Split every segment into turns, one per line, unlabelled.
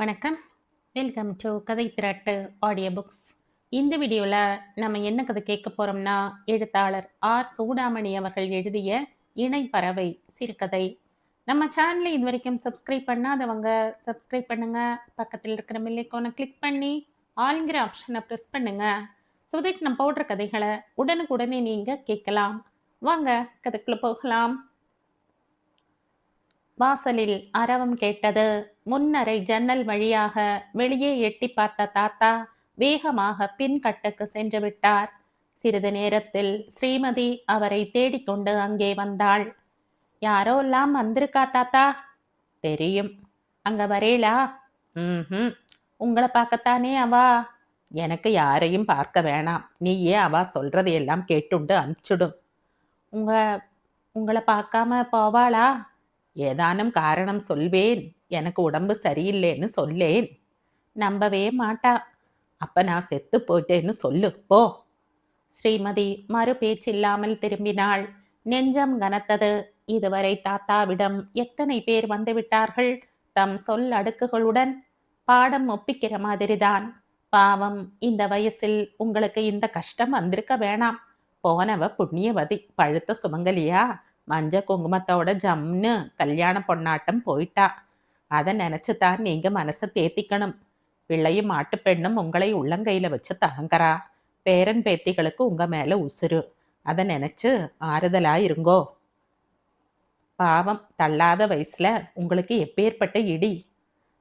வணக்கம். Welcome to கதை திரட்டு audio books இந்த வீடியோவில் நம்ம என்ன கதை கேட்க போகிறோம்னா எழுத்தாளர் ஆர். சூடாமணி அவர்கள் எழுதிய இணைப்பறவை சிறுகதை. நம்ம சேனலை இது வரைக்கும் சப்ஸ்கிரைப் பண்ணாதவங்க சப்ஸ்கிரைப் பண்ணுங்கள் பக்கத்தில் இருக்கிற மில்லைக்கோனை கிளிக் பண்ணி ஆளுங்கிற ஆப்ஷனை ப்ரெஸ் பண்ணுங்கள் ஸோ தட் நம்ம போடுற கதைகளை உடனுக்குடனே நீங்கள் கேட்கலாம். வாங்க கதைக்குள்ளே போகலாம். வாசலில் அரவம் கேட்டது. முன்னரை ஜன்னல் வழியாக வெளியே எட்டி பார்த்த தாத்தா வேகமாக பின்கட்டுக்கு சென்று விட்டார். சிறிது நேரத்தில் ஸ்ரீமதி அவரை தேடிக்கொண்டு அங்கே வந்தாள். யாரோ எல்லாம் வந்திருக்கா தாத்தா? தெரியும். அங்க வரேலா ம் உங்களை பார்க்கத்தானே அவா? எனக்கு யாரையும் பார்க்க வேணாம். நீயே அவா சொல்றதையெல்லாம் கேட்டுண்டு அனுப்பிச்சுடும் உங்க உங்களை பார்க்காம போவாளா? ஏதானும் காரணம் சொல்வேன். எனக்கு உடம்பு சரியில்லைன்னு சொல்லேன். நம்பவே மாட்டா. அப்ப நான் செத்து போயிட்டேன்னு சொல்லு போ. ஸ்ரீமதி மறு பேச்சில்லாமல் திரும்பினாள். நெஞ்சம் கனத்தது. இதுவரை தாத்தாவிடம் எத்தனை பேர் வந்துவிட்டார்கள் தம் சொல் அடுக்குகளுடன். பாடம் ஒப்பிக்கிற மாதிரிதான். பாவம் இந்த வயசில் உங்களுக்கு இந்த கஷ்டம் வந்திருக்க வேணாம். போனவ புண்ணியவதி பழுத்த சுமங்கலியா? மஞ்ச குங்குமத்தோட ஜம்னு கல்யாண பொண்ணாட்டம் போயிட்டா. அதை நினைச்சு தான் நீங்க மனசை தேத்திக்கணும். பிள்ளையும் மாட்டுப்பெண்ணும் உங்களை உள்ளங்கையில வச்சு தகங்கறா. பேரன் பேத்திகளுக்கு உங்க மேல உசுரு அதை நினைச்சு ஆறுதலா இருங்கோ. பாவம் தள்ளாத வயசுல உங்களுக்கு எப்பேற்பட்ட இடி?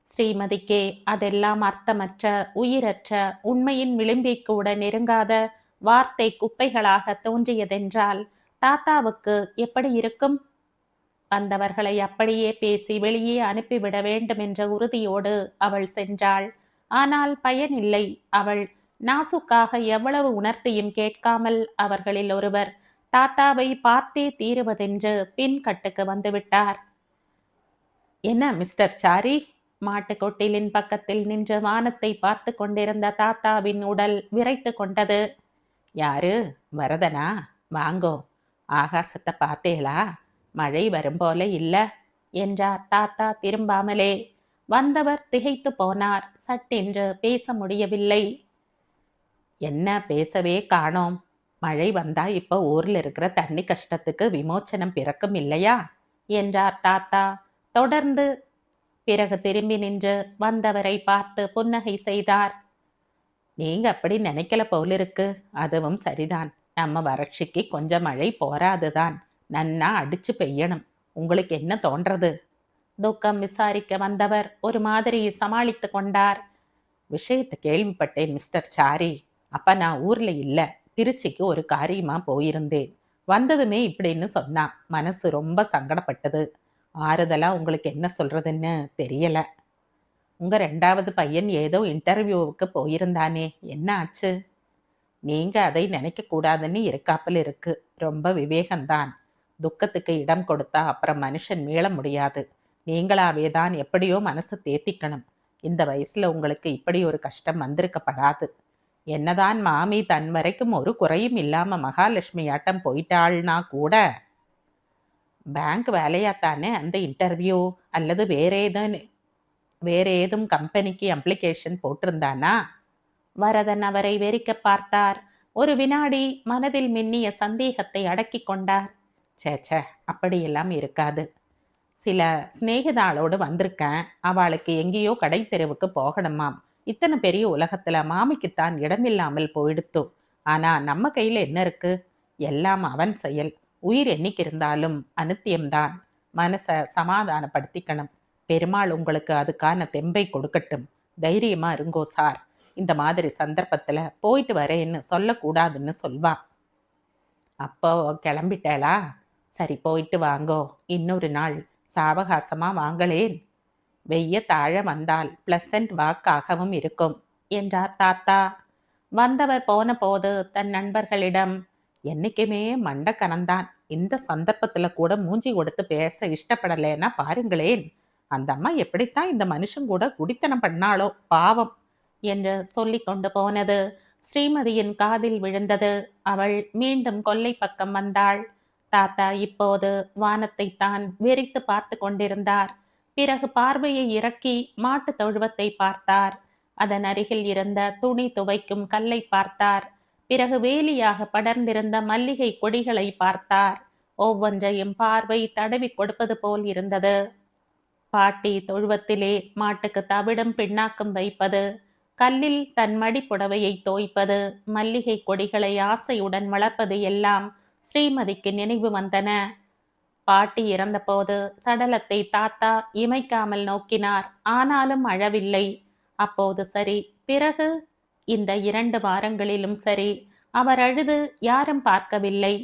ஸ்ரீமதிக்கே அதெல்லாம் அர்த்தமற்ற உயிரற்ற உண்மையின் விளிம்பை கூட நெருங்காத வார்த்தை குப்பைகளாக தோன்றியதென்றால் தாத்தாவுக்கு எப்படி இருக்கும்? வந்தவர்களை அப்படியே பேசி வெளியே அனுப்பிவிட வேண்டும் என்ற உறுதியோடு அவள் சென்றாள். ஆனால் பயனில்லை அவள் நாசுக்காக எவ்வளவு உணர்த்தியும் கேட்காமல் அவர்களில் ஒருவர் தாத்தாவை பார்த்தே தீருவதென்று பின் கட்டுக்கு வந்துவிட்டார். என்ன மிஸ்டர் சாரி? மாட்டுக்கொட்டிலின் பக்கத்தில் நின்ற வானத்தை பார்த்து கொண்டிருந்த தாத்தாவின் உடல் விரைத்து கொண்டது. யாரு? வரதனா? வாங்கோ. ஆகாசத்தை பார்த்தேளா? மழை வரும் போல இல்ல என்றார். தாத்தா திரும்பாமலே. வந்தவர் திகைத்து போனார். சட்டென்று பேச முடியவில்லை. என்ன பேசவே காணோம். மழை வந்தா இப்போ ஊர்ல இருக்கிற தண்ணி கஷ்டத்துக்கு விமோச்சனம் பிறக்கும் இல்லையா? என்றார் தாத்தா. தொடர்ந்து பிறகு திரும்பி நின்று வந்தவரை பார்த்து புன்னகை செய்தார். நீங்க அப்படி நினைக்கல போலிருக்கு. அதுவும் சரிதான். நம்ம வறட்சிக்கு கொஞ்சம் மழை போராதுதான் நன்னா அடிச்சு பெய்யணும். உங்களுக்கு என்ன தோன்றது? துக்கம் விசாரிக்க வந்தவர் ஒரு மாதிரி சமாளித்து கொண்டார். விஷயத்தை கேள்விப்பட்டேன் மிஸ்டர் சாரி. அப்ப நான் ஊர்ல இல்ல திருச்சிக்கு ஒரு காரியமா போயிருந்தேன். வந்ததுமே இப்படின்னு சொன்னான் மனசு ரொம்ப சங்கடப்பட்டது. ஆறுதலா உங்களுக்கு என்ன சொல்றதுன்னு தெரியல. உங்க ரெண்டாவது பையன் ஏதோ இன்டர்வியூவுக்கு போயிருந்தானே என்ன ஆச்சு? நீங்க அதை நினைக்க கூடாதுன்னு இருக்காப்பல் இருக்கு. ரொம்ப விவேகம்தான். துக்கத்துக்கு இடம் கொடுத்தா அப்புறம் மனுஷன் மீள முடியாது. நீங்களாவே தான் எப்படியோ மனசு தேத்திக்கணும். இந்த வயசுல உங்களுக்கு இப்படி ஒரு கஷ்டம் வந்திருக்கப்படாது. என்னதான் மாமி தன் வரைக்கும் ஒரு குறையும் இல்லாம மகாலட்சுமி ஆட்டம் போயிட்டாள்னா கூட பேங்க் வேலையாத்தானே அந்த இன்டர்வியூ அல்லது வேற ஏதும் வேற ஏதும் கம்பெனிக்கு அப்ளிகேஷன் போட்டிருந்தானா? வரதன் அவரை வெறிக்க பார்த்தார். ஒரு வினாடி மனதில் மின்னிய சந்தேகத்தை அடக்கி கொண்டார். சே அப்படியெல்லாம் இருக்காது. சில சிநேகிதாளோடு வந்திருக்கேன். அவளுக்கு எங்கேயோ கடை தெருவுக்கு போகணுமாம். இத்தனை பெரிய உலகத்துல மாமிக்குத்தான் இடமில்லாமல் போயிடுத்து. ஆனா நம்ம கையில என்ன இருக்கு? எல்லாம் அவன் செயல். உயிர் என்னைக்கு இருந்தாலும் அனுத்தியம்தான். மனசை சமாதானப்படுத்திக்கணும். பெருமாள் உங்களுக்கு அதுக்கான தெம்பை கொடுக்கட்டும். தைரியமா இருங்கோ சார். இந்த மாதிரி சந்தர்ப்பத்தில் போயிட்டு வரேன்னு சொல்லக்கூடாதுன்னு சொல்வா. அப்போ கிளம்பிட்டேளா? சரி போயிட்டு வாங்கோ. இன்னொரு நாள் சாவகாசமாக வாங்களேன். வெய்ய தாழ வந்தால் பிளசன்ட் வாக்காகவும் இருக்கும் என்றார் தாத்தா. வந்தவர் போன போது தன் நண்பர்களிடம் என்னைக்குமே மண்ட கனந்தான் இந்த சந்தர்ப்பத்தில் கூட மூஞ்சி கொடுத்து பேச இஷ்டப்படலைன்னா பாருங்களேன். அந்த அம்மா எப்படித்தான் இந்த மனுஷன் கூட குடித்தனம் பண்ணாளோ பாவம். என்று சொல்லி கொண்டு போனது. ஸ்ரீமதியின் காதில் விழுந்தது. அவள் மீண்டும் கொல்லை பக்கம் வந்தாள். தாத்தா இப்போது வானத்தை தான் வெறித்து பார்த்து கொண்டிருந்தார். பிறகு பார்வையை இறக்கி மாட்டு தொழுவத்தை பார்த்தார். அதன் அருகில் இருந்த துணி துவைக்கும் கல்லை பார்த்தார். பிறகு வேலியாக படர்ந்திருந்த மல்லிகை கொடிகளை பார்த்தார். ஒவ்வொன்றையும் பார்வை தடவி கொடுப்பது போல் இருந்தது. பாட்டி தொழுவத்திலே மாட்டுக்கு தவிடும் பின்னாக்கும் வைப்பது கல்லில் தன் மடி புடவையை தோய்ப்பது மல்லிகை கொடிகளை ஆசையுடன் வளர்ப்பது எல்லாம் ஸ்ரீமதிக்கு நினைவு வந்தன. பாட்டி இறந்தபோது சடலத்தை தாத்தா இமைக்காமல் நோக்கினார். ஆனாலும் அழவில்லை. அப்போது சரி பிறகு? இந்த இரண்டு வாரங்களிலும் சரி அவர் அழுது யாரும் பார்க்கவில்லை.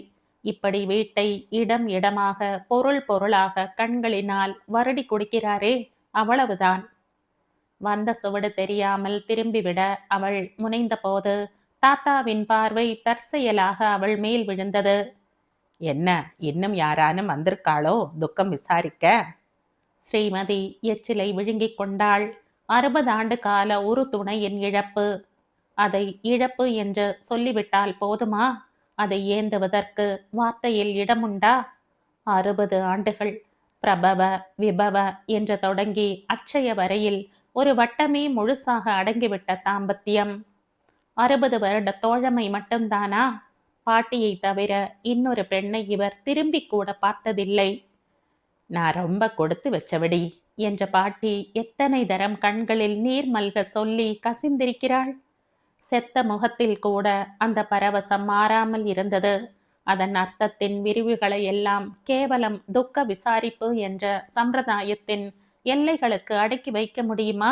இப்படி வீட்டை இடம் இடமாக பொருள் பொருளாக கண்களினால் வருடி கொடுக்கிறாரே அவ்வளவுதான். வந்த சுவடு தெரியாமல் திரும்பிவிட அவள் முனைந்தபோது தாத்தாவின் பார்வை தற்செயலாக அவள் மேல் விழுந்தது. என்ன இன்னும் யாரானும் வந்திருக்காளோ? துக்கம் விசாரிக்க? ஸ்ரீமதி எச்சிலை விழுங்கிக் கொண்டாள். அறுபது ஆண்டு கால ஒரு துணையின் இழப்பு. அதை இழப்பு என்று சொல்லிவிட்டால் போதுமா? அதை ஏந்துவதற்கு வார்த்தையில் இடமுண்டா? அறுபது ஆண்டுகள் பிரபவ விபவ என்று தொடங்கி அட்சய வரையில் ஒரு வட்டமே முழுசாக அடங்கிவிட்ட தாம்பத்தியம். அறுபது வருட தோழமை மட்டும்தானா? பாட்டியை தவிர இன்னொரு பெண்ணை இவர் திரும்பி கூட பார்த்ததில்லை. நான் ரொம்ப கொடுத்து வச்சவடி என்ற பாட்டி எத்தனை தரம் கண்களில் நீர் மல்க சொல்லி கசிந்திருக்கிறாள். செத்த முகத்தில் கூட அந்த பரவசம் மாறாமல் இருந்தது. அதன் அர்த்தத்தின் விரிவுகளை எல்லாம் கேவலம் துக்க விசாரிப்பு என்ற சம்பிரதாயத்தின் எல்லைகளுக்கு அடக்கி வைக்க முடியுமா?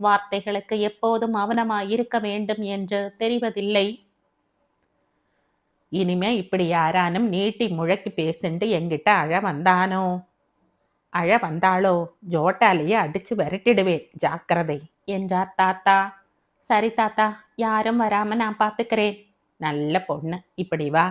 வார்த்தைகளுக்கு எப்போதும் அவனமாய் இருக்க வேண்டும் என்று தெரிவதில்லை. இனிமே இப்படி யாரானும் நீட்டி முழக்கி பேசுண்டு என்கிட்ட அழ வந்தானோ? அழ வந்தாளோ? ஜோட்டாலேயே அடிச்சு விரட்டிடுவேன் ஜாக்கிரதை என்றார் தாத்தா. சரி தாத்தா யாரும் வராம நான் பார்த்துக்கிறேன் நல்ல பொண்ணு இப்படி வா.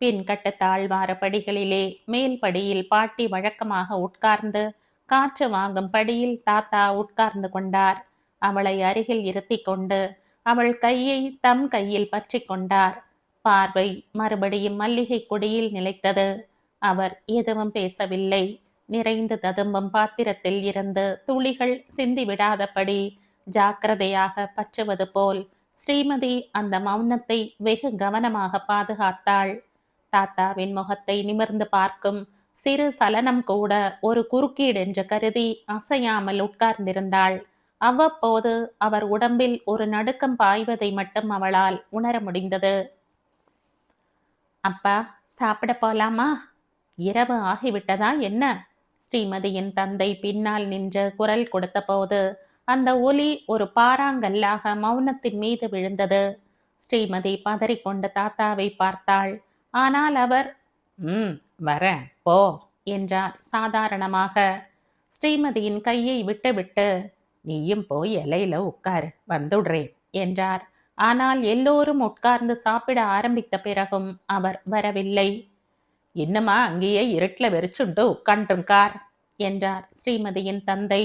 பின்கட்ட தாழ்வார படிகளிலே மேல் படியில் பாட்டி வழக்கமாக உட்கார்ந்து காற்று வாங்கும் படியில் தாத்தா உட்கார்ந்து கொண்டார். அவளை அருகில் இருத்தி கொண்டு அவள் கையை தம் கையில் பற்றி கொண்டார். பார்வை மறுபடியும் மல்லிகை கொடியில் நிலைத்தது. அவர் எதுவும் பேசவில்லை. நிறைந்து ததும்பும் பாத்திரத்தில் இருந்து துளிகள் சிந்தி விடாதபடி ஜாக்கிரதையாக பற்றுவது போல் ஸ்ரீமதி அந்த மௌனத்தை வெகு கவனமாக பாதுகாத்தாள். தாத்தாவின் முகத்தை நிமிர்ந்து பார்க்கும் சிறு சலனம் கூட ஒரு குறுக்கீடு என்று கருதி அசையாமல் உட்கார்ந்திருந்தாள். அவ்வப்போது அவர் உடம்பில் ஒரு நடுக்கம் பாய்வதை மட்டும் அவளால் உணர முடிந்தது. அப்பா சாப்பிட போலாமா? இரவு ஆகிவிட்டதா என்ன? ஸ்ரீமதியின் தந்தை பின்னால் நின்று குரல் கொடுத்தபோது அந்த ஒலி ஒரு பாறாங்கல்லாக மௌனத்தின் மீது விழுந்தது. ஸ்ரீமதி பதறிக்கொண்டு தாத்தாவை பார்த்தாள். ஆனால் அவர் ம் வரேன். போ என்றார் சாதாரணமாக. ஸ்ரீமதியின் கையை விட்டுவிட்டு நீயும் போய் இலையில உட்காரு வந்துடுறேன் என்றார். ஆனால் எல்லோரும் உட்கார்ந்து சாப்பிட ஆரம்பித்த பிறகும் அவர் வரவில்லை. இன்னுமா அங்கேயே இருட்டில் வெறிச்சுண்டு உட்காண்டிருக்கார் என்றார் ஸ்ரீமதியின் தந்தை.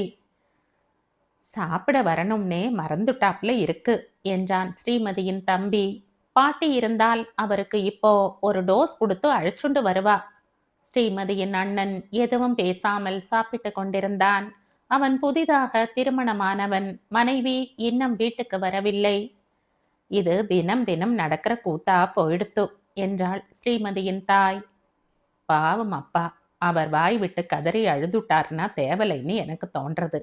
சாப்பிட வரணும்னே மறந்துட்டாப்ல இருக்கு என்றான் ஸ்ரீமதியின் தம்பி. பாட்டி இருந்தால் அவருக்கு இப்போ ஒரு டோஸ் கொடுத்து அழைச்சுண்டு வருவா ஸ்ரீமதியின் அண்ணன் எதுவும் பேசாமல் சாப்பிட்டு கொண்டிருந்தான். அவன் புதிதாக திருமணமானவன் மனைவி இன்னும் வீட்டுக்கு வரவில்லை. இது தினம் தினம் நடக்கிற கூத்தா போயிடுத்து என்றாள் ஸ்ரீமதியின் தாய். பாவம் அப்பா அவர் வாய் விட்டு கதறி அழுதுட்டார்னா தேவலைன்னு எனக்கு தோன்றது.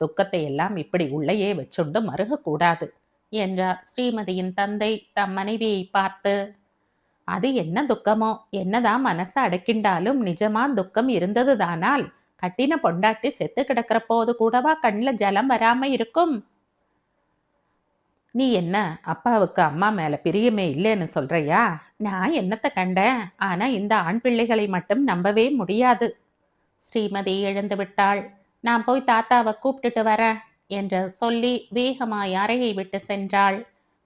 துக்கத்தை எல்லாம் இப்படி உள்ளேயே வச்சுண்டு மருகக்கூடாது என்றார் ஸ்ரீமதியின் தந்தை தம் மனைவியை பார்த்து. அது என்ன துக்கமோ? என்னதான் மனசை அடக்கிண்டாலும் நிஜமா துக்கம் இருந்ததுதானால் கட்டின பொண்டாட்டி செத்து கிடக்கிற போது கூடவா கண்ணில் ஜலம் வராம இருக்கும்? நீ என்ன அப்பாவுக்கு அம்மா மேல பிரியமே இல்லைன்னு சொல்றியா? நான் என்னத்தை கண்டேன்? ஆனா இந்த ஆண் பிள்ளைகளை மட்டும் நம்பவே முடியாது. ஸ்ரீமதி எழுந்து விட்டாள். நான் போய் தாத்தாவை கூப்பிட்டுட்டு வரேன் என்று சொல்லி வேகமாய் அறையை விட்டு சென்றாள்.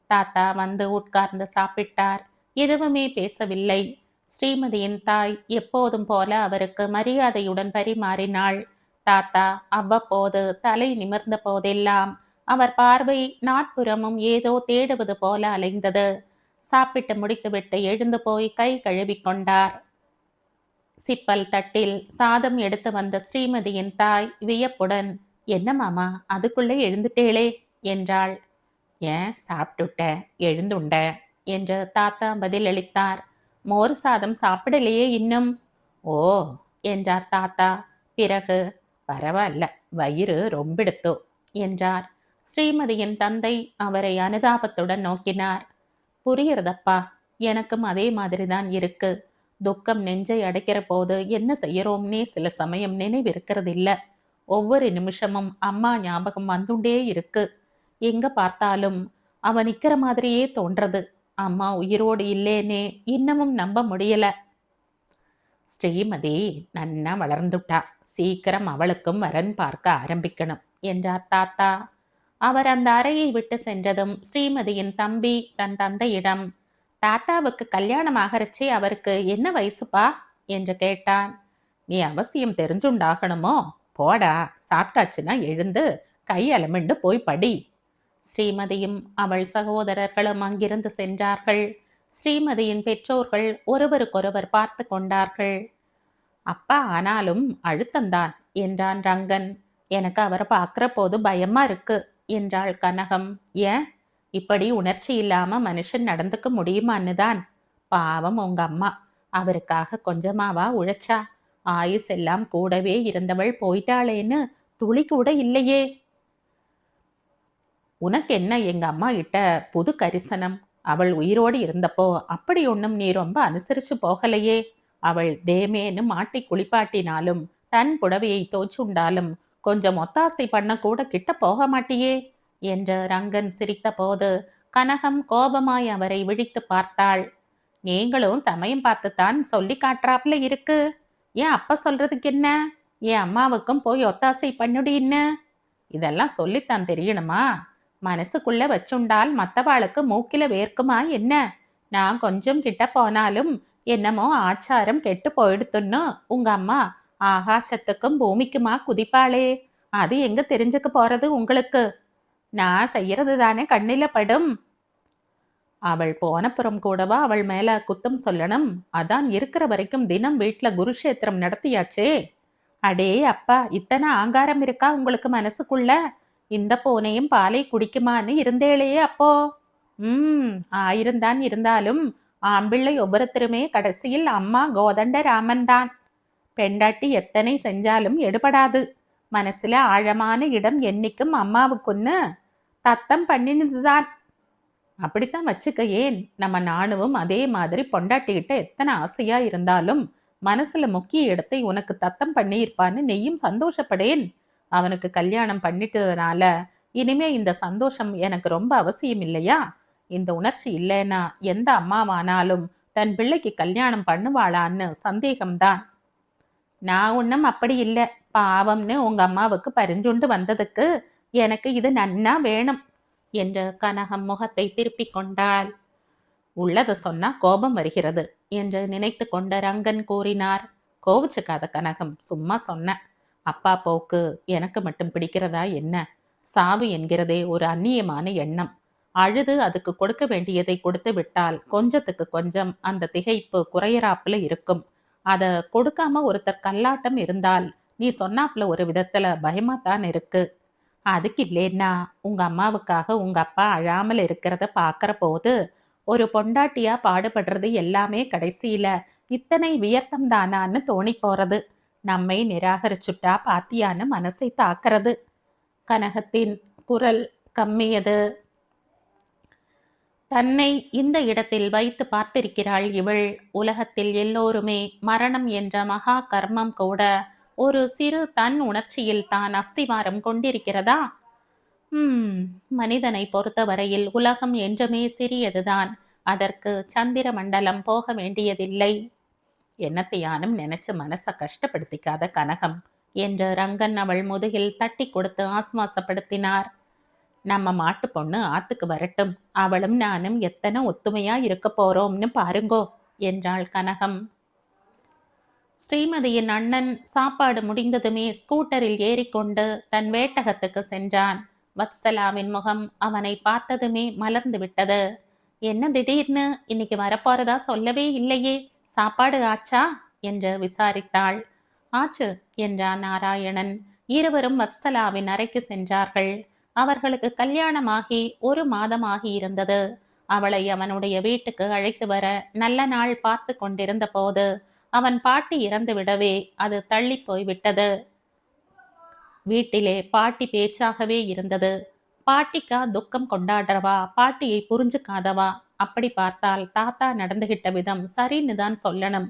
தாத்தா வந்து உட்கார்ந்து சாப்பிட்டார். எதுவுமே பேசவில்லை. ஸ்ரீமதியின் தாய் எப்போதும் போல அவருக்கு மரியாதையுடன் பரிமாறினாள். தாத்தா அவ்வப்போது தலை நிமிர்ந்த போதெல்லாம் அவர் பார்வை நாட்புறமும் ஏதோ தேடுவது போல அலைந்தது. சாப்பிட்டு முடித்துவிட்டு எழுந்து போய் கை கழுவிக்கொண்டார் சிப்பல் தட்டில் சாதம் எடுத்து வந்த ஸ்ரீமதியின் தாய் வியப்புடன் என்ன மாமா அதுக்குள்ளே எழுந்துட்டேளே என்றாள். ஏன் சாப்பிட்டுட்ட? எழுந்துண்ட? என்று தாத்தா பதிலளித்தார். மோர் சாதம் சாப்பிடலையே இன்னும்? ஓ என்றார் தாத்தா. பிறகு பரவாயில்ல வயிறு ரொம்பிடுத்தோ என்றார். ஸ்ரீமதியின் தந்தை அவரை அனுதாபத்துடன் நோக்கினார். புரியறதப்பா எனக்கும் அதே மாதிரிதான் இருக்கு. துக்கம் நெஞ்சை அடைக்கிற போது என்ன செய்யறோம்னே சில சமயம் நினைவிருக்கிறது இல்ல ஒவ்வொரு நிமிஷமும் அம்மா ஞாபகம் வந்துண்டே இருக்கு. எங்க பார்த்தாலும் அவன் நிக்கிற மாதிரியே தோன்றது. அம்மா உயிரோடு இல்லேனே. இன்னமும் நம்ப முடியல. ஸ்ரீமதி நன்னா வளர்ந்துட்டா. சீக்கிரம் அவளுக்கும் வரன் பார்க்க ஆரம்பிக்கணும் என்றார் தாத்தா. அவர் அந்த அறையை விட்டு சென்றதும் ஸ்ரீமதியின் தம்பி தன் தந்தையிடம் தாத்தாவுக்கு கல்யாணம் ஆகறச்சே அவருக்கு என்ன வயசுப்பா? என்று கேட்டான். நீ அவசியம் தெரிஞ்சுண்டாகணுமோ? போடா சாப்பிட்டாச்சுன்னா எழுந்து கை அலமிண்டு போய் படி. ஸ்ரீமதியும் அவள் சகோதரர்களும் அங்கிருந்து சென்றார்கள். ஸ்ரீமதியின் பெற்றோர்கள் ஒருவருக்கொருவர் பார்த்து கொண்டார்கள். அப்பா ஆனாலும் அழுத்தந்தான் என்றான் ரங்கன். எனக்கு அவரை பார்க்குற போது பயமா இருக்கு என்றாள் கனகம். ஏன்? இப்படி உணர்ச்சி இல்லாம மனுஷன் நடந்துக்க முடியுமான்னு தான் பாவம் உங்க அம்மா. அவருக்காக கொஞ்சமாவா உழைச்சா. ஆயுஸ் எல்லாம் கூடவே இருந்தவள் போயிட்டாளேன்னு துளி கூட இல்லையே. உனக்கு என்ன எங்க அம்மா கிட்ட புது கரிசனம்? அவள் உயிரோடு இருந்தப்போ அப்படி ஒன்றும் நீ ரொம்ப அனுசரிச்சு போகலையே. அவள் தேமேன்னு மாட்டி குளிப்பாட்டினாலும் தன் புடவையை தோச்சுண்டாலும் கொஞ்சம் ஒத்தாசை பண்ண கூட கிட்ட போக மாட்டியே என்று ரங்கன் சிரித்தபோது கனகம் கோபமாய் அவரை விழித்து பார்த்தாள். நீங்களும் சமயம் பார்த்துத்தான் சொல்லி காட்டுறாப்புல இருக்கு. ஏன் அப்ப சொல்றதுக்கு என்ன? என் அம்மாவுக்கும் போய் ஒத்தாசை பண்ணுடின்னு இதெல்லாம் சொல்லித்தான் தெரியணுமா? மனசுக்குள்ள வச்சுண்டால் மத்தவாளுக்கு மூக்கில வேர்க்குமா என்ன? நான் கொஞ்சம் கிட்ட போனாலும் என்னமோ ஆச்சாரம் கெட்டு போயிடுத்துன்னு உங்க அம்மா ஆகாசத்துக்கும் பூமிக்குமா குதிப்பாளே? அது எங்க தெரிஞ்சுக்க போறது உங்களுக்கு? நான் செய்யறது தானே கண்ணில படும். அவள் போனப்புறம் கூடவா அவள் மேல குத்தம் சொல்லணும்? அதான் இருக்கிற வரைக்கும் தினம் வீட்ல குருஷேத்திரம் நடத்தியாச்சே. அடே அப்பா இத்தனை ஆங்காரம் இருக்கா உங்களுக்கு மனசுக்குள்ள? இந்த பூனையும் பாலை குடிக்குமான்னு இருந்தேளையே அப்போ. ம் ஆயிருந்தான் இருந்தாலும் ஆம்பிள்ளை ஒவ்வொருத்தருமே கடைசியில் அம்மா கோதண்ட ராமன் தான். பெண்டாட்டி எத்தனை செஞ்சாலும் எடுபடாது. மனசுல ஆழமான இடம் என்னைக்கும் அம்மாவுக்குன்னு தத்தம் பண்ணினதுதான். அப்படித்தான் வச்சுக்க ஏன் நம்ம நானுவும் அதே மாதிரி பொண்டாட்டிக்கிட்ட எத்தனை ஆசையா இருந்தாலும் மனசுல முக்கிய இடத்தை உனக்கு தத்தம் பண்ணியிருப்பான்னு நெய்யும் சந்தோஷப்படேன். அவனுக்கு கல்யாணம் பண்ணிட்டதுனால இனிமே இந்த சந்தோஷம் எனக்கு ரொம்ப அவசியம் இல்லையா? இந்த உணர்ச்சி இல்லைன்னா எந்த அம்மாவானாலும் தன் பிள்ளைக்கு கல்யாணம் பண்ணுவாளான்னு சந்தேகம்தான். நான் ஒன்றும் அப்படி இல்லை. பாவம்னு உங்க அம்மாவுக்கு பரிஞ்சுண்டு வந்ததுக்கு எனக்கு இது நன்னா வேணும் என்று கனகம் முகத்தை திருப்பி கொண்டாள். உள்ளதை சொன்னா கோபம் வருகிறது என்று நினைத்து கொண்ட ரங்கன் கூறினார். கோவிச்சுக்காத கனகம் சும்மா சொன்ன. அப்பா போக்கு எனக்கு மட்டும் பிடிக்கிறதா என்ன? சாவு என்கிறதே ஒரு அந்நியமான எண்ணம். அழுது அதுக்கு கொடுக்க வேண்டியதை கொடுத்து விட்டால் கொஞ்சத்துக்கு கொஞ்சம் அந்த திகைப்பு குறையறாப்புல இருக்கும். அத கொடுக்காம ஒருத்தர் கல்லாட்டம் இருந்தால் நீ சொன்னாப்புல ஒரு விதத்துல பயமா தான் இருக்கு. அதுக்கு இல்லைன்னா உங்க அம்மாவுக்காக உங்க அப்பா அழாமல் இருக்கிறத பாக்குற போது ஒரு பொண்டாட்டியா பாடுபடுறது எல்லாமே கடைசியில இத்தனை வியர்த்தம் தானான்னு தோணி போறது. நம்மை நிராகரிச்சுட்டா பாத்தியான்னு மனசை தாக்கிறது. கனகத்தின் குரல் கம்மியது. தன்னை இந்த இடத்தில் வைத்து பார்த்திருக்கிறாள் இவள். உலகத்தில் எல்லோருமே மரணம் என்ற மகா கர்மம் கூட ஒரு சிறு தன் உணர்ச்சியில் தான் அஸ்திவாரம் கொண்டிருக்கிறதா? ம் மனிதனை பொறுத்தவரையில் உலகம் என்றுமே சிறியதுதான். அதற்கு சந்திர மண்டலம் போக வேண்டியதில்லை. என்னத்தையானும் நினைச்சு மனசை கஷ்டப்படுத்திக்காத கனகம் என்று ரங்கன் அவள் முதுகில் தட்டி கொடுத்து ஆஸ்வாசப்படுத்தினார் நம்ம மாட்டு பொண்ணு ஆத்துக்கு வரட்டும். அவளும் நானும் எத்தனை ஒத்துமையா இருக்க போறோம்னு பாருங்கோ என்றாள் கனகம். ஸ்ரீமதியின் அண்ணன் சாப்பாடு முடிந்ததுமே ஸ்கூட்டரில் ஏறிக்கொண்டு தன் வேட்டகத்துக்கு சென்றான். வத்சலாவின் முகம் அவனை பார்த்ததுமே மலர்ந்து விட்டது. என்ன திடீர்னு? இன்னைக்கு வரப்போறதா சொல்லவே இல்லையே. சாப்பாடு ஆச்சா? என்று விசாரித்தாள். ஆச்சு என்றான் நாராயணன். இருவரும் வத்சலாவின் அறைக்கு சென்றார்கள். அவர்களுக்கு கல்யாணமாகி ஒரு மாதமாகி இருந்தது. அவளை அவனுடைய வீட்டுக்கு அழைத்து வர நல்ல நாள் பார்த்து கொண்டிருந்த போது அவன் பாட்டி இறந்து விடவே அது தள்ளி போய்விட்டது. வீட்டிலே பாட்டி பேச்சாகவே இருந்தது. பாட்டிக்கா துக்கம் கொண்டாடுறவா? பாட்டியை புரிஞ்சுக்காதவா? அப்படி பார்த்தால் தாத்தா நடந்துகிட்ட விதம் சரின்னு தான் சொல்லணும்.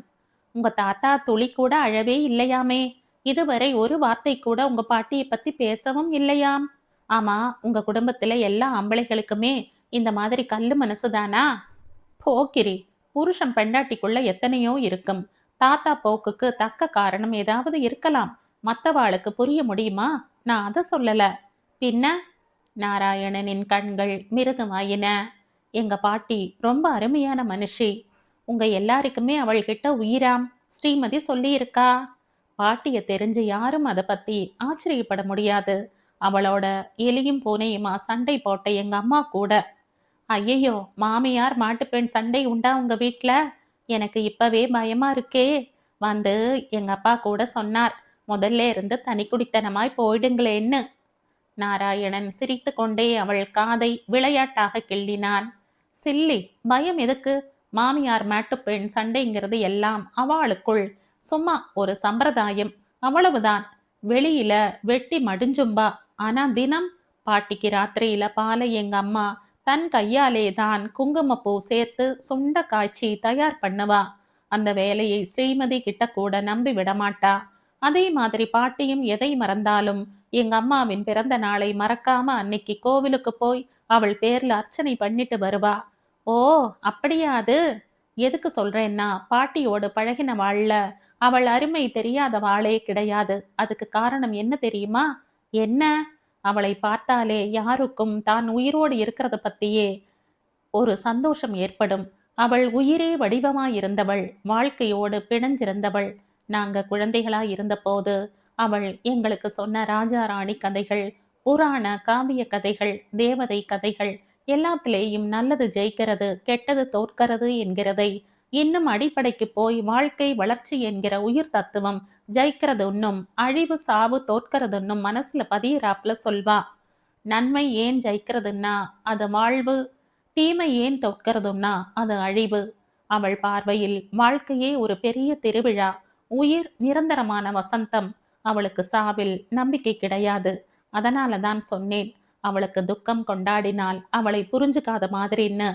உங்க தாத்தா துளி கூட அழவே இல்லையாமே? இதுவரை ஒரு வார்த்தை கூட உங்க பாட்டியை பத்தி பேசவும் இல்லையாம்? ஆமா உங்க குடும்பத்துல எல்லா ஆம்பளைகளுக்குமே இந்த மாதிரி கல்லு மனசுதானா? போக்கிரி புருஷன் பெண்டாட்டிக்குள்ள எத்தனையோ இருக்கும். தாத்தா போக்குக்கு தக்க காரணம் ஏதாவது இருக்கலாம். மத்தவாளுக்கு புரிய முடியுமா? நான் அதை சொல்லல. பின்ன? நாராயணனின் கண்கள் மிருதுமாயின எங்க பாட்டி ரொம்ப அருமையான மனுஷி. உங்க எல்லாருக்குமே அவள்கிட்ட உயிராம் ஸ்ரீமதி சொல்லியிருக்கா? பாட்டிய தெரிஞ்சு யாரும் அதை பத்தி ஆச்சரியப்பட முடியாது. அவளோட எலியும் பூனையுமா சண்டை போட்ட எங்க அம்மா கூட. ஐயையோ மாமியார் மாட்டுப்பெண் சண்டை உண்டா உங்க வீட்டில் எனக்கு இப்பவே பயமா இருக்கே. வந்து எங்க அப்பா கூட சொன்னார் முதல்ல இருந்து தனி குடித்தனமாய் போயிடுங்களேன்னு. நாராயணன் சிரித்து கொண்டே அவள் காதை விளையாட்டாக கிள்ளினான். சில்லி பயம் எதுக்கு? மாமியார் மாட்டுப்பெண் சண்டைங்கிறது எல்லாம் அவளுக்குள். சும்மா ஒரு சம்பிரதாயம். அவ்வளவுதான். வெளியில வெட்டி மடிஞ்சும்பா. ஆனா தினம் பாட்டிக்கு ராத்திரியில பாலை எங்க அம்மா தன் கையாலே தான் குங்குமப்பூ சேர்த்து சுண்ட காய்ச்சி தயார் பண்ணுவா. அந்த வேலையை ஸ்ரீமதி கிட்ட கூட நம்பி விடமாட்டா. அதே மாதிரி பாட்டியும் எதை மறந்தாலும் எங்க அம்மாவின் பிறந்த நாளை மறக்காம அன்னைக்கு கோவிலுக்கு போய் அவள் பேர்ல அர்ச்சனை பண்ணிட்டு வருவா. ஓ அப்படியா அது? எதுக்கு சொல்றேன்னா பாட்டியோடு பழகின வாழல அவள் அருமை தெரியாத வாளே கிடையாது. அதுக்கு காரணம் என்ன தெரியுமா? என்ன? அவளை பார்த்தாலே யாருக்கும் தான் உயிரோடு இருக்கிறத பத்தியே ஒரு சந்தோஷம் ஏற்படும். அவள் உயிரே வடிவமாயிருந்தவள் வாழ்க்கையோடு பிணைஞ்சிருந்தவள். நாங்க குழந்தைகளா இருந்தபோது அவள் எங்களுக்கு சொன்ன ராஜா ராணி கதைகள் புராண காவிய கதைகள் தேவதை கதைகள் எல்லாத்திலேயும் நல்லது ஜெயிக்கிறது கெட்டது தோற்கிறது என்கிறதை இன்னும் அடிப்படைக்கு போய் வாழ்க்கை வளர்ச்சி என்கிற உயிர் தத்துவம் ஜெயிக்கிறது ஒன்னும் அழிவு சாவு தோற்கிறதுன்னும் மனசுல பதியிறாப்புல சொல்வா நன்மை ஏன் ஜெயிக்கிறதுன்னா அது வாழ்வு தீமை ஏன் தோற்கிறதுன்னா அது அழிவு. அவள் பார்வையில் வாழ்க்கையே ஒரு பெரிய திருவிழா உயிர் நிரந்தரமான வசந்தம். அவளுக்கு சாவில் நம்பிக்கை கிடையாது. அதனால தான் சொன்னேன் அவளுக்கு துக்கம் கொண்டாடினால் அவளை புரிஞ்சுக்காத மாதிரின்னு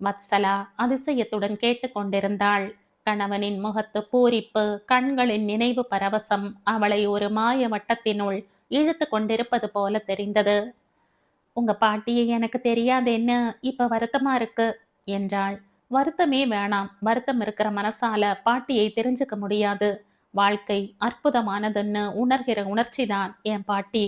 வத்சலா அதிசயத்துடன் கேட்டுக்கொண்டிருந்தாள். கணவனின் முகத்து பூரிப்பு கண்களின் நினைவு பரவசம் அவளை ஒரு மாய வட்டத்தினுள் இழுத்து கொண்டிருப்பது போல தெரிந்தது. உங்க பாட்டியை எனக்கு தெரியாதேன்னு இப்ப வருத்தமா இருக்கு என்றாள். வருத்தமே வேணாம் வருத்தம் இருக்கிற மனசால பாட்டியை தெரிஞ்சுக்க முடியாது. வாழ்க்கை அற்புதமானதுன்னு உணர்கிற உணர்ச்சிதான் என் பாட்டி.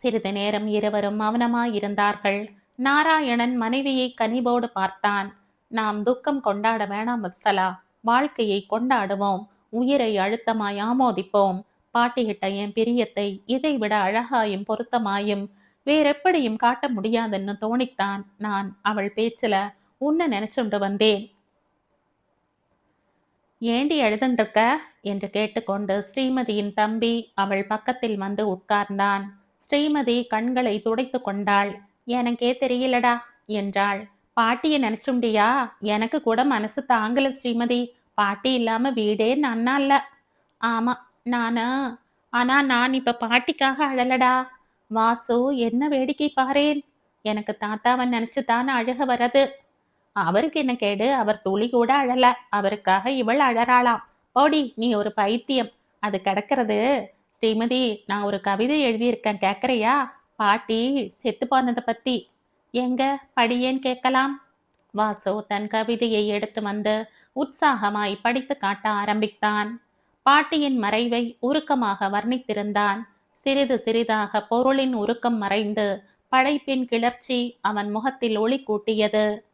சிறிது நேரம் இருவரும் மௌனமாயிருந்தார்கள். நாராயணன் மனைவியை கனிவோடு பார்த்தான். நாம் துக்கம் கொண்டாட வேணாம் வத்சலா. வாழ்க்கையை கொண்டாடுவோம். உயிரை அழுத்தமாய் ஆமோதிப்போம். பாட்டிகிட்ட என் பிரியத்தை இதைவிட அழகாயும் பொருத்தமாயும் வேறெப்படியும் காட்ட முடியாதுன்னு தோணித்தான் நான் அவள் பேச்சுல. உன்னை நினைச்சுண்டு வந்தேன். ஏண்டி எழுதுன்றிருக்க என்று கேட்டுக்கொண்டு ஸ்ரீமதியின் தம்பி அவள் பக்கத்தில் வந்து உட்கார்ந்தான். ஸ்ரீமதி கண்களை துடைத்து கொண்டாள். எனக்கே தெரியலடா என்றாள். பாட்டியை நினைச்சுண்டியா எனக்கு கூட மனசு தாங்கல ஸ்ரீமதி. பாட்டி இல்லாம வீடே நன்னா இல்ல ஆமா நானா? ஆனா நான் இப்ப பாட்டிக்காக அழலடா. வாசு என்ன வேடிக்கை பாரேன்? எனக்கு தாத்தாவை நினைச்சுதான் அழுக வரது அவருக்கு என்ன கேடு? அவர் துளி கூட அழல. அவருக்காக இவள் அழறாளாம். போடி நீ ஒரு பைத்தியம். அது கிடக்கிறது. ஸ்ரீமதி நான் ஒரு கவிதை எழுதியிருக்கேன். கேட்கறியா பாட்டி செத்து போனதை பத்தி. எங்க? படியேன் கேட்கலாம்? வாசு தன் கவிதையை எடுத்து வந்து உற்சாகமாய் படித்து காட்ட ஆரம்பித்தான். பாட்டியின் மறைவை உருக்கமாக வர்ணித்திருந்தான். சிறிது சிறிதாக பொருளின் உருக்கம் மறைந்து படைப்பின் கிளர்ச்சி அவன் முகத்தில் ஒளி கூட்டியது.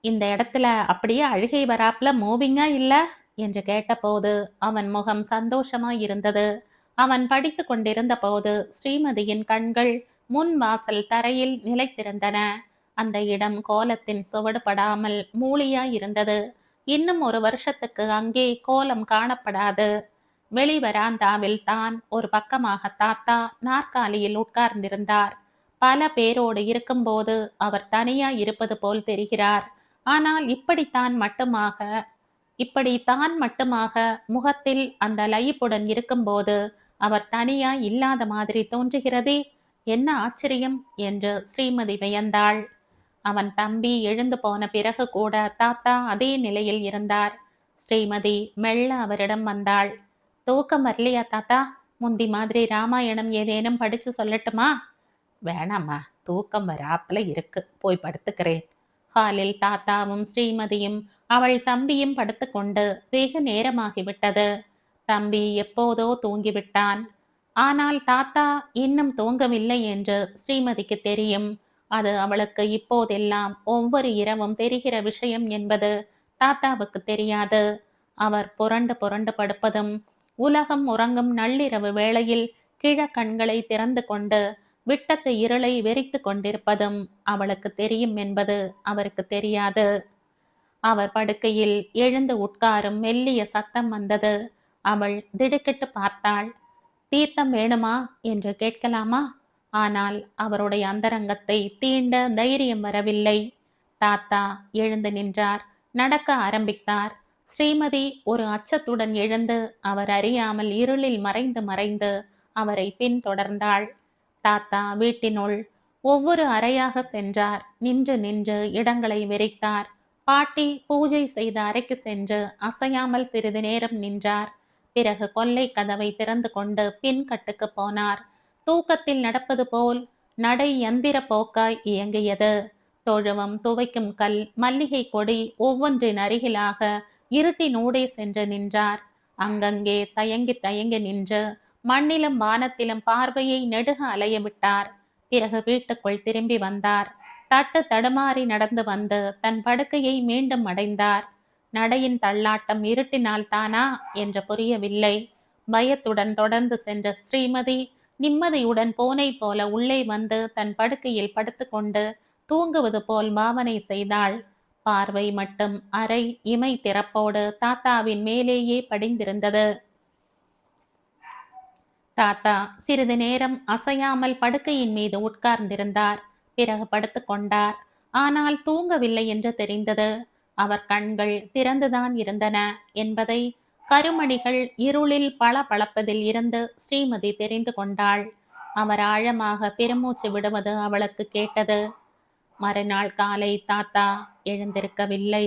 இந்த இடத்துல அப்படியே அழுகை வராப்புல மூவிங்கா இல்லை? என்று கேட்டபோது அவன் முகம் சந்தோஷமாயிருந்தது. அவன் படித்து கொண்டிருந்த போது ஸ்ரீமதியின் கண்கள் முன் வாசல் தரையில் நிலைத்திருந்தன. அந்த இடம் கோலத்தின் சுவடுபடாமல் மூலியாயிருந்தது. இன்னும் ஒரு வருஷத்துக்கு அங்கே கோலம் காணப்படாது. வெளிவராந்தாவில் தான் ஒரு பக்கமாக தாத்தா நாற்காலியில் உட்கார்ந்திருந்தார். பல பேரோடு இருக்கும்போது அவர் தனியா இருப்பது போல் தெரிகிறார். ஆனால் இப்படித்தான் மட்டுமாக இப்படி தான் மட்டுமாக முகத்தில் அந்த லயிப்புடன் இருக்கும்போது அவர் தனியா இல்லாத மாதிரி தோன்றுகிறதே என்ன ஆச்சரியம் என்று ஸ்ரீமதி வியந்தாள். அவன் தம்பி எழுந்து போன பிறகு கூட தாத்தா அதே நிலையில் இருந்தார். ஸ்ரீமதி மெல்ல அவரிடம் வந்தாள். தூக்கம் வரலையா தாத்தா? முந்தி மாதிரி ராமாயணம் ஏதேனும் படிச்சு சொல்லட்டுமா? வேணாம்மா தூக்கம் வராப்புல இருக்கு. போய் படுத்துக்கிறேன். ஹாலில் தாத்தாவும் ஸ்ரீமதியும் அவள் தம்பியும் படுத்துக்கொண்டு வெகு நேரமாகிவிட்டது தம்பி எப்போதோ தூங்கிவிட்டான் ஆனால் தாத்தா இன்னும் தூங்கவில்லை என்று ஸ்ரீமதிக்கு தெரியும் அது அவளுக்கு இப்போதெல்லாம் ஒவ்வொரு இரவும் தெரிகிற விஷயம் என்பது தாத்தாவுக்கு தெரியாது அவர் புரண்டு புரண்டு படுப்பதும் உலகம் உறங்கும் நள்ளிரவு வேளையில் கிழக்கண்களை திறந்து கொண்டு விட்டத்து இருளை வெறித்து கொண்டிருப்பதும் அவளுக்கு தெரியும் என்பது அவருக்கு தெரியாது. அவர் படுக்கையில் எழுந்து உட்காரும் மெல்லிய சத்தம் வந்தது. அவள் திடுக்கிட்டு பார்த்தாள். தீர்த்தம் வேணுமா? என்று கேட்கலாமா? ஆனால் அவருடைய அந்தரங்கத்தை தீண்ட தைரியம் வரவில்லை. தாத்தா எழுந்து நின்றார். நடக்க ஆரம்பித்தார். ஸ்ரீமதி ஒரு அச்சத்துடன் எழுந்து அவர் அறியாமல் இருளில் மறைந்து மறைந்து அவரை பின்தொடர்ந்தாள். தாத்தா வீட்டினுள் ஒவ்வொரு அறையாக சென்றார். நின்று நின்று இடங்களை வெறித்தார் பாட்டி பூஜை செய்த அறைக்கு சென்று அசையாமல் சிறிது நேரம் நின்றார். பிறகு கொல்லை கதவை திறந்து கொண்டு பின் கட்டுக்கு போனார். தூக்கத்தில் நடப்பது போல் நடை எந்திர போக்காய் இயங்கியது. தொழுவம் துவைக்கும் கல் மல்லிகை கொடி ஒவ்வொன்றின் அருகிலாக இருட்டினூடே சென்று நின்றார். அங்கங்கே தயங்கி தயங்கி நின்று மண்ணிலும் வானத்திலும் பார்வையை நெடுக அலைய விட்டார் பிறகு வீட்டுக்குள் திரும்பி வந்தார். தட்டு தடுமாறி நடந்து வந்து தன் படுக்கையை மீண்டும் அடைந்தார். நடையின் தள்ளாட்டம் இருட்டினால் தானா என்று புரியவில்லை. பயத்துடன் தொடர்ந்து சென்ற ஸ்ரீமதி நிம்மதியுடன் போனை போல உள்ளே வந்து தன் படுக்கையில் படுத்துக்கொண்டு தூங்குவது போல் பாவனை செய்தாள். பார்வை மட்டும் அறை இமை திறப்போடு தாத்தாவின் மேலேயே படிந்திருந்தது. தாத்தா சிறிது நேரம் அசையாமல் படுக்கையின் மீது உட்கார்ந்திருந்தார். பிறகு படுத்துக்கொண்டார் ஆனால் தூங்கவில்லை என்று தெரிந்தது. அவர் கண்கள் திறந்துதான் இருந்தன என்பதை கருமணிகள் இருளில் பல பளப்பதில் இருந்து ஸ்ரீமதி தெரிந்து கொண்டாள். அவர் ஆழமாக பெருமூச்சு விடுவது அவளுக்கு கேட்டது. மறுநாள் காலை தாத்தா எழுந்திருக்கவில்லை.